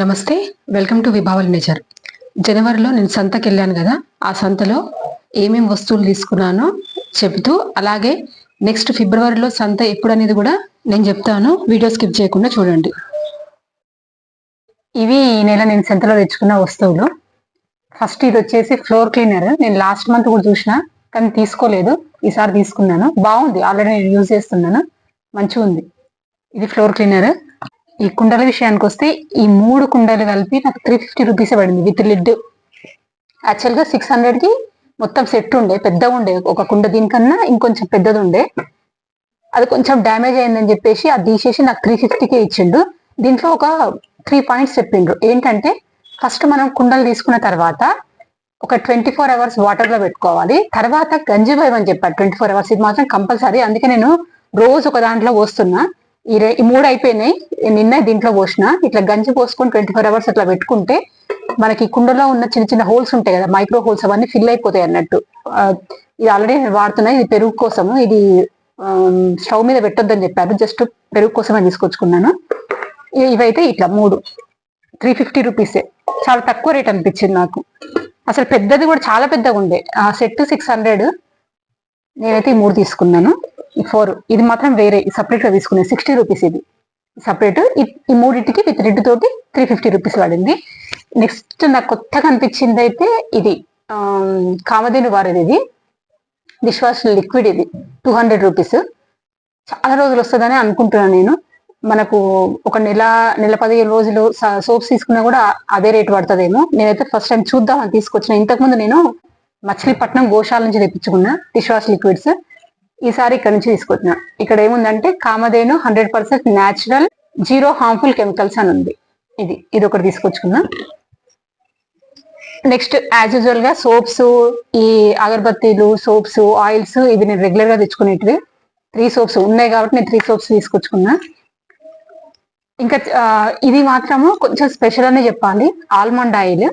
నమస్తే welcome to విభావల్ nature. జనవరిలో నేను సంతకి వెళ్ళాను కదా ఆ సంతలో ఏమేం వస్తువులు తీసుకున్నానో చెబుతూ అలాగే నెక్స్ట్ ఫిబ్రవరిలో సంత ఎప్పుడు అనేది కూడా నేను చెప్తాను. వీడియో స్కిప్ చేయకుండా చూడండి. ఇవి ఈ నెల నేను సంతలో తెచ్చుకున్న వస్తువులు. ఫస్ట్ ఇది వచ్చేసి ఫ్లోర్ క్లీనర్. నేను లాస్ట్ మంత్ కూడా చూసిన కానీ తీసుకోలేదు. ఈసారి తీసుకున్నాను. బాగుంది. ఆల్రెడీ నేను యూజ్ చేస్తున్నాను. మంచిగా ఉంది ఇది ఫ్లోర్ క్లీనర్. ఈ కుండల విషయానికి వస్తే ఈ మూడు కుండలు కలిపి నాకు త్రీ ఫిఫ్టీ రూపీస్ పడింది విత్ లిడ్ యాక్చువల్గా సిక్స్ హండ్రెడ్కి మొత్తం సెట్ ఉండే పెద్దగా ఉండే. ఒక కుండ దీనికన్నా ఇంకొంచెం పెద్దది ఉండే. అది కొంచెం డ్యామేజ్ అయిందని చెప్పేసి అది తీసేసి నాకు త్రీ ఫిఫ్టీకే ఇచ్చిండు. దీంట్లో ఒక త్రీ పాయింట్స్ చెప్పిండ్రు. ఏంటంటే ఫస్ట్ మనం కుండలు తీసుకున్న తర్వాత ఒక ట్వంటీ ఫోర్ అవర్స్ వాటర్లో పెట్టుకోవాలి. తర్వాత గంజి అని చెప్పారు. ట్వంటీ ఫోర్ అవర్స్ ఇది మాత్రం కంపల్సరీ అందుకే నేను రోజు ఒక దాంట్లో పోస్తున్నా. ఈ ఈ మూడు అయిపోయినాయి. నిన్న దీంట్లో పోసిన. ఇట్లా గంజి పోసుకొని ట్వంటీ ఫోర్ అవర్స్ అట్లా పెట్టుకుంటే మనకి కుండలో ఉన్న చిన్న చిన్న హోల్స్ ఉంటాయి కదా మైక్రో హోల్స్ అవన్నీ ఫిల్ అయిపోతాయి అన్నట్టు. ఇది ఆల్రెడీ నేను వాడుతున్నా ఇది పెరుగు కోసము. ఇది స్టవ్ మీద పెట్టొద్దని చెప్పారు. జస్ట్ పెరుగు కోసమే తీసుకొచ్చుకున్నాను. ఇవైతే ఇట్లా మూడు. త్రీ ఫిఫ్టీ రూపీసే. చాలా తక్కువ రేట్ అనిపించింది నాకు. అసలు పెద్దది కూడా చాలా పెద్దగా ఉండే ఆ సెట్ సిక్స్ హండ్రెడ్. నేనైతే ఈ మూడు తీసుకున్నాను. ఈ ఫోర్. ఇది మాత్రం వేరే సపరేట్గా తీసుకున్నాను సిక్స్టీ రూపీస్ ఇది. సపరేట్ ఈ మూడింటికి విత్ రెడ్ తోటి త్రీ ఫిఫ్టీ రూపీస్ పడింది. నెక్స్ట్ నాకు కొత్తగా అనిపించింది అయితే ఇది కామధేను వారిది ఇది. డిష్ వాష్ లిక్విడ్ ఇది టూ హండ్రెడ్ రూపీస్ చాలా రోజులు వస్తుందని అనుకుంటున్నాను నేను. మనకు ఒక నెల నెల పదిహేను రోజులు సోప్స్ తీసుకున్నా కూడా అదే రేట్ పడుతుందేమో. నేనైతే ఫస్ట్ టైం చూద్దామని తీసుకొచ్చిన. ఇంతకుముందు నేను మచిలీపట్నం గోశాల నుంచి తెప్పించుకున్నా డిష్ వాష్ లిక్విడ్స్ ఈసారి ఇక్కడ నుంచి తీసుకొచ్చిన. ఇక్కడ ఏముందంటే Kamadhenu hundred percent natural zero harmful chemicals అని ఉంది. ఇది ఇది ఒకటి తీసుకొచ్చుకున్నా. నెక్స్ట్ యాజ్ యూజువల్గా సోప్స్ ఈ అగరబత్తీలు సోప్స్ ఆయిల్స్ ఇవి నేను రెగ్యులర్గా తెచ్చుకునేటివి. త్రీ సోప్స్ ఉన్నాయి కాబట్టి నేను త్రీ సోప్స్ తీసుకొచ్చుకున్నా. ఇంకా ఇది మాత్రము కొంచెం స్పెషల్ అనే చెప్పాలి. ఆల్మండ్ ఆయిల్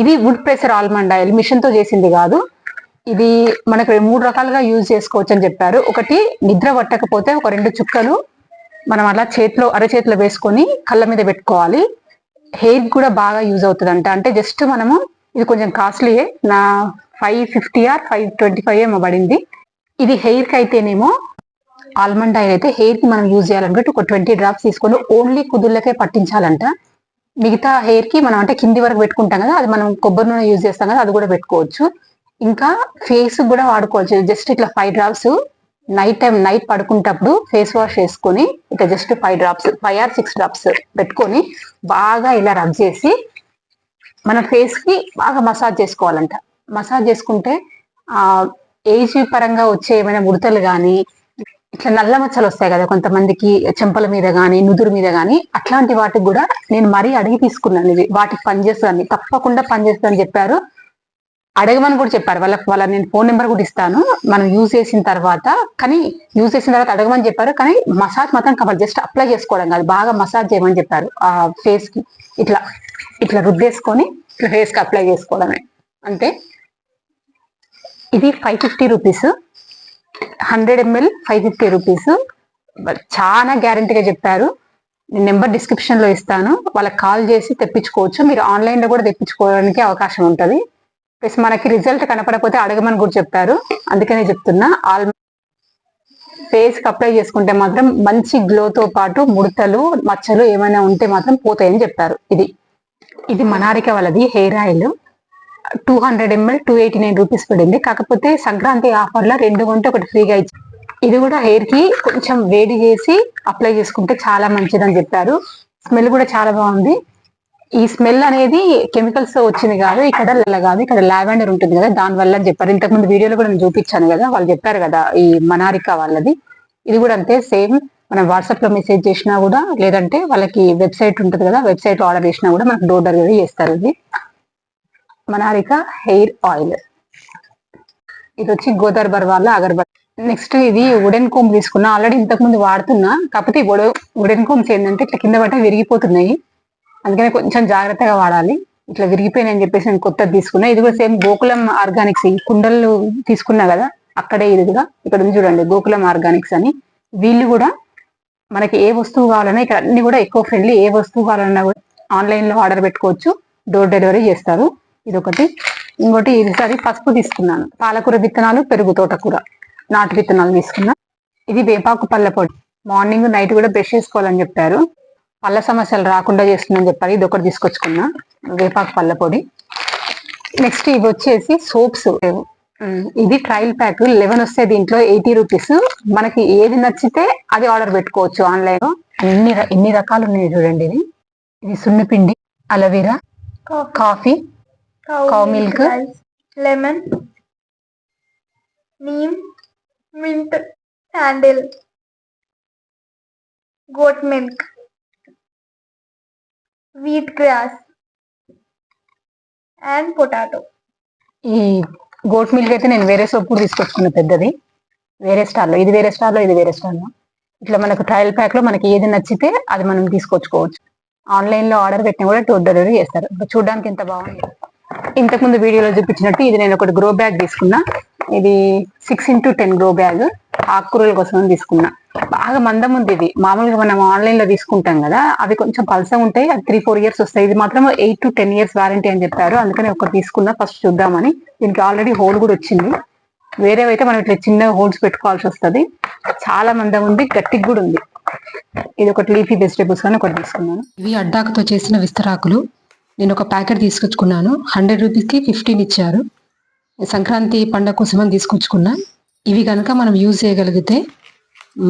ఇది వుడ్ ప్రెషర్ ఆల్మండ్ ఆయిల్ మిషన్తో చేసింది కాదు. ఇది మనకు మూడు రకాలుగా యూజ్ చేసుకోవచ్చు అని చెప్పారు. ఒకటి నిద్ర పట్టకపోతే ఒక రెండు చుక్కలు మనం అలా చేతిలో అరచేతిలో వేసుకొని కళ్ళ మీద పెట్టుకోవాలి. హెయిర్ కూడా బాగా యూజ్ అవుతుంది అంట అంటే జస్ట్ మనము ఇది కొంచెం కాస్ట్లీయే. నా five fifty or five twenty five ఏమో పడింది. ఇది హెయిర్కి అయితేనేమో ఆల్మండ్ ఆయిల్ అయితే హెయిర్కి మనం యూజ్ చేయాలనుకుంటే ఒక ట్వంటీ డ్రాప్స్ తీసుకొని ఓన్లీ కుదుళ్ళకే పట్టించాలంట. మిగతా హెయిర్కి మనం అంటే కింది వరకు పెట్టుకుంటాం కదా అది మనం కొబ్బరి నూనె యూజ్ చేస్తాం కదా అది కూడా పెట్టుకోవచ్చు. ఇంకా ఫేస్ కూడా వాడుకోవచ్చు. జస్ట్ ఇట్లా five drops night time night పడుకుంటప్పుడు face wash చేసుకొని ఇట్లా just five drops five or six drops పెట్టుకొని బాగా ఇలా రబ్ చేసి మన ఫేస్కి బాగా మసాజ్ చేసుకోవాలంట. మసాజ్ చేసుకుంటే ఆ ఏజ్ పరంగా వచ్చే ఏమైనా ముడతలు కానీ ఇట్లా నల్ల మచ్చలు వస్తాయి కదా కొంతమందికి చెంపల మీద కానీ నుదురు మీద కానీ అట్లాంటి వాటికి కూడా నేను మరీ అడిగి తీసుకున్నాను ఇవి. వాటికి పనిచేస్తుందని తప్పకుండా పనిచేస్తుందని చెప్పారు. అడగమని కూడా చెప్పారు. వాళ్ళకి వాళ్ళ నేను ఫోన్ నెంబర్ కూడా ఇస్తాను. మనం యూజ్ చేసిన తర్వాత కానీ యూజ్ చేసిన తర్వాత అడగమని చెప్పారు. కానీ మసాజ్ మాత్రం కావాలి జస్ట్ అప్లై చేసుకోవడం కాదు. బాగా మసాజ్ చేయమని చెప్పారు. ఆ ఫేస్కి ఇట్లా ఇట్లా రుద్దేసుకొని ఇట్లా ఫేస్కి అప్లై చేసుకోవడమే. అంతే. ఇది five fifty rupees hundred ML five fifty rupees చాలా గ్యారంటీగా చెప్పారు. నేను నెంబర్ డిస్క్రిప్షన్లో ఇస్తాను. వాళ్ళకి కాల్ చేసి తెప్పించుకోవచ్చు. మీరు ఆన్లైన్లో కూడా తెప్పించుకోవడానికి అవకాశం ఉంటుంది. ప్లస్ మనకి రిజల్ట్ కనపడకపోతే అడగమని కూడా చెప్పారు. అందుకనే చెప్తున్నా ఆల్ ఫేస్కి అప్లై చేసుకుంటే మాత్రం మంచి గ్లో తో పాటు ముడతలు మచ్చలు ఏమైనా ఉంటే మాత్రం పోతాయని చెప్పారు. ఇది ఇది మనారిక వాళ్ళది hair oil two hundred ML two eighty nine rupees పడింది. కాకపోతే సంక్రాంతి ఆఫర్లో రెండు కొంటే ఒకటి ఫ్రీగా ఇచ్చి ఇది కూడా హెయిర్కి కొంచెం వేడి చేసి అప్లై చేసుకుంటే చాలా మంచిదని చెప్పారు. స్మెల్ కూడా చాలా బాగుంది. ఈ స్మెల్ అనేది కెమికల్స్ వచ్చింది కాదు ఇక్కడ కాదు ఇక్కడ లావెండర్ ఉంటుంది కదా దాని వల్ల అని చెప్పారు. ఇంతకుముందు వీడియోలో కూడా నేను చూపించాను కదా వాళ్ళు చెప్పారు కదా ఈ మనారిక వాళ్ళది. ఇది కూడా అంతే సేమ్ మనం వాట్సాప్లో మెసేజ్ చేసినా కూడా లేదంటే వాళ్ళకి వెబ్సైట్ ఉంటుంది కదా వెబ్సైట్ ఆర్డర్ చేసినా కూడా మనకు డోర్ డెలివరీ చేస్తారు ఇది. మనారిక హెయిర్ ఆయిల్. ఇది వచ్చి గోదర్బర్ వాళ్ళ అగర్బత్ నెక్స్ట్ ఇది వుడెన్ కోమ్ తీసుకున్నా ఆల్రెడీ ఇంతకు ముందు వాడుతున్నా కాకపోతే వుడెన్ కోమ్స్ ఏంటంటే ఇట్లా కింద పట్టే విరిగిపోతున్నాయి. అందుకనే కొంచెం జాగ్రత్తగా వాడాలి. ఇట్లా విరిగిపోయినని చెప్పేసి నేను కొత్తది తీసుకున్నా. ఇది కూడా సేమ్ గోకులం ఆర్గానిక్స్ ఈ కుండలు తీసుకున్నా కదా అక్కడే ఇది కూడా. ఇక్కడ ఉంది చూడండి గోకులం ఆర్గానిక్స్ అని. వీళ్ళు కూడా మనకి ఏ వస్తువు కావాలన్నా ఇక్కడ అన్ని కూడా ఎక్కువ ఫ్రెండ్లీ ఏ వస్తువు కావాలన్నా కూడా ఆన్లైన్లో ఆర్డర్ పెట్టుకోవచ్చు. డోర్ డెలివరీ చేస్తారు. ఇది ఒకటి ఇంకోటి ఈసారి పసుపు తీసుకున్నాను. పాలకూర విత్తనాలు పెరుగు తోటకూర నాటు విత్తనాలు తీసుకున్నా. ఇది వేపాకు పళ్ళ పొడి. మార్నింగ్ నైట్ కూడా బ్రష్ చేసుకోవాలని చెప్పారు. పళ్ళ సమస్యలు రాకుండా చేస్తుందని చెప్పారు ఇది ఒకటి తీసుకొచ్చుకున్నా. వేపాకు పళ్ళ పొడి. నెక్స్ట్ ఇవి వచ్చేసి సోప్స్. ఇది ట్రయల్ ప్యాక్ లెవెన్ వస్తే దీంట్లో ఎయిటీ రూపీస్ మనకి ఏది నచ్చితే అది ఆర్డర్ పెట్టుకోవచ్చు ఆన్లైన్లో. అన్ని ఎన్ని రకాలు ఉన్నాయి చూడండి ఇది ఇది సున్నిపిండి aloe vera coffee cow, milk. rice, lemon, neem, mint, sandal, goat wheat wheat and and potato. ఈ గోట్ మిల్క్ అయితే నేను వేరే సోప్ కూడా తీసుకొచ్చుకున్నా పెద్దది. వేరే స్టాల్లో ఇది వేరే స్టాల్లో ఇది వేరే స్టాల్లో ఇట్లా మనకు ట్రయల్ ప్యాక్లో మనకి ఏది నచ్చితే అది మనం తీసుకొచ్చుకోవచ్చు. ఆన్లైన్లో ఆర్డర్ పెట్టినా కూడా డోర్ డెలివరీ చేస్తారు. చూడడానికి ఎంత బాగుంది. ఇంతకుముందు వీడియోలో చూపించినట్టు ఇది నేను ఒకటి గ్రో బ్యాగ్ తీసుకున్నా. ఇది six into ten grow bag ఆకుకూరల కోసం తీసుకున్నా. బాగా మందం ఉంది ఇది. మామూలుగా మనం ఆన్లైన్లో తీసుకుంటాం కదా అవి కొంచెం పలస ఉంటాయి. అది త్రీ ఫోర్ ఇయర్స్ వస్తాయి. ఇది మాత్రం eight to ten years warranty అని చెప్పారు. అందుకని ఒకటి తీసుకున్నా ఫస్ట్ చూద్దామని. దీనికి ఆల్రెడీ హోల్ కూడా వచ్చింది. వేరేవైతే మనం ఇట్లా చిన్న హోల్స్ పెట్టుకోవాల్సి వస్తుంది. చాలా మందం ఉంది గట్టిగా కూడా ఉంది. ఇది ఒకటి లీఫీ వెజిటేబుల్స్ అని ఒకటి తీసుకున్నాను. ఇవి అడ్డాకుతో చేసిన విస్తరాకులు. నేను ఒక ప్యాకెట్ తీసుకొచ్చుకున్నాను. హండ్రెడ్ రూపీస్కి ఫిఫ్టీన్ ఇచ్చారు. సంక్రాంతి పండగ కోసం అని తీసుకొచ్చుకున్నా. ఇవి కనుక మనం యూజ్ చేయగలిగితే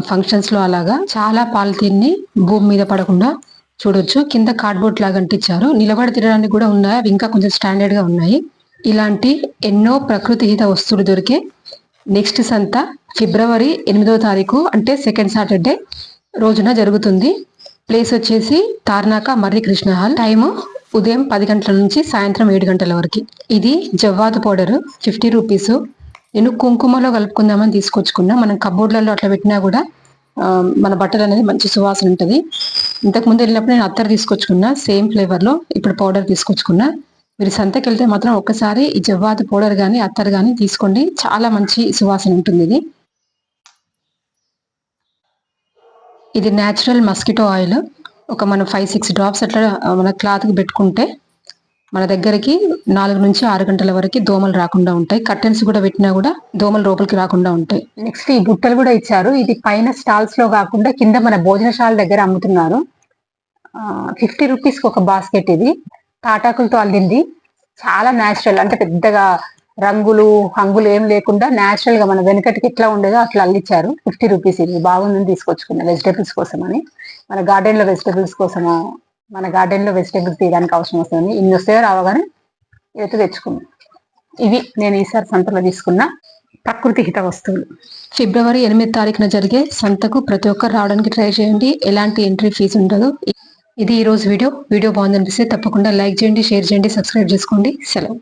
ఫంక్షన్స్లో అలాగా చాలా పాలిథీన్ని భూమి మీద పడకుండా చూడొచ్చు. కింద కార్డ్బోర్డ్ లాగా అంటించారు. నిలబడి తినడానికి కూడా ఉన్నాయి? అవి ఇంకా కొంచెం స్టాండర్డ్గా ఉన్నాయి. ఇలాంటి ఎన్నో ప్రకృతిహిత వస్తువులు దొరికే నెక్స్ట్ సంత ఫిబ్రవరి ఎనిమిదో తారీఖు అంటే సెకండ్ సాటర్డే రోజున జరుగుతుంది. ప్లేస్ వచ్చేసి తార్నాక మర్రి కృష్ణ హాల్. టైము ఉదయం పది గంటల నుంచి సాయంత్రం ఏడు గంటల వరకు. ఇది జవ్వాదు పౌడర్ ఫిఫ్టీ రూపీస్ నేను కుంకుమలో కలుపుకుందామని తీసుకొచ్చుకున్నా. మనం కబోర్డ్లలో అట్లా పెట్టినా కూడా మన బట్టలు అనేది మంచి సువాసన ఉంటుంది. ఇంతకు ముందు వెళ్ళినప్పుడు నేను అత్తర్ తీసుకొచ్చుకున్నా సేమ్ ఫ్లేవర్లో ఇప్పుడు పౌడర్ తీసుకొచ్చుకున్నా. మీరు సంతకి వెళ్తే మాత్రం ఒక్కసారి ఈ జవ్వాతి పౌడర్ కానీ అత్తర్ కానీ తీసుకోండి. చాలా మంచి సువాసన ఉంటుంది ఇది. ఇది న్యాచురల్ మస్కిటో ఆయిల్. ఒక మనం ఫైవ్ సిక్స్ డ్రాప్స్ అట్లా మన క్లాత్కి పెట్టుకుంటే మన దగ్గరికి నాలుగు నుంచి ఆరు గంటల వరకు దోమలు రాకుండా ఉంటాయి. కర్టెన్స్ కూడా పెట్టినా కూడా దోమలు లోపలికి రాకుండా ఉంటాయి. నెక్స్ట్ ఈ బుట్టలు కూడా ఇచ్చారు. ఇది పైన స్టాల్స్లో కాకుండా కింద మన భోజనశాల దగ్గర అమ్ముతున్నారు. ఫిఫ్టీ రూపీస్కి ఒక బాస్కెట్ ఇది. తాటాకులతో అల్లింది. చాలా న్యాచురల్ అంటే పెద్దగా రంగులు హంగులు ఏం లేకుండా న్యాచురల్గా మన వెనకటికి ఎట్లా ఉండేదో అట్లా అల్లిచ్చారు. ఫిఫ్టీ రూపీస్ ఇది. బాగుందని తీసుకొచ్చుకున్న వెజిటేబుల్స్ కోసం అని మన గార్డెన్లో వెజిటేబుల్స్ కోసము మన గార్డెన్లో వెజిటేబుల్స్ తీయడానికి అవసరం వస్తుంది. ఇన్ని వస్తాయో రావగానే ఎత్తు తెచ్చుకున్నాం. ఇవి నేను ఈసారి సంతలో తీసుకున్న ప్రకృతి హిత వస్తువులు. ఫిబ్రవరి ఎనిమిది తారీఖున జరిగే సంతకు ప్రతి ఒక్కరు రావడానికి ట్రై చేయండి. ఎలాంటి ఎంట్రీ ఫీజు ఉండదు. ఇది ఈ రోజు వీడియో. వీడియో బాగుందనిపిస్తే తప్పకుండా లైక్ చేయండి షేర్ చేయండి సబ్స్క్రైబ్ చేసుకోండి. సెలవు.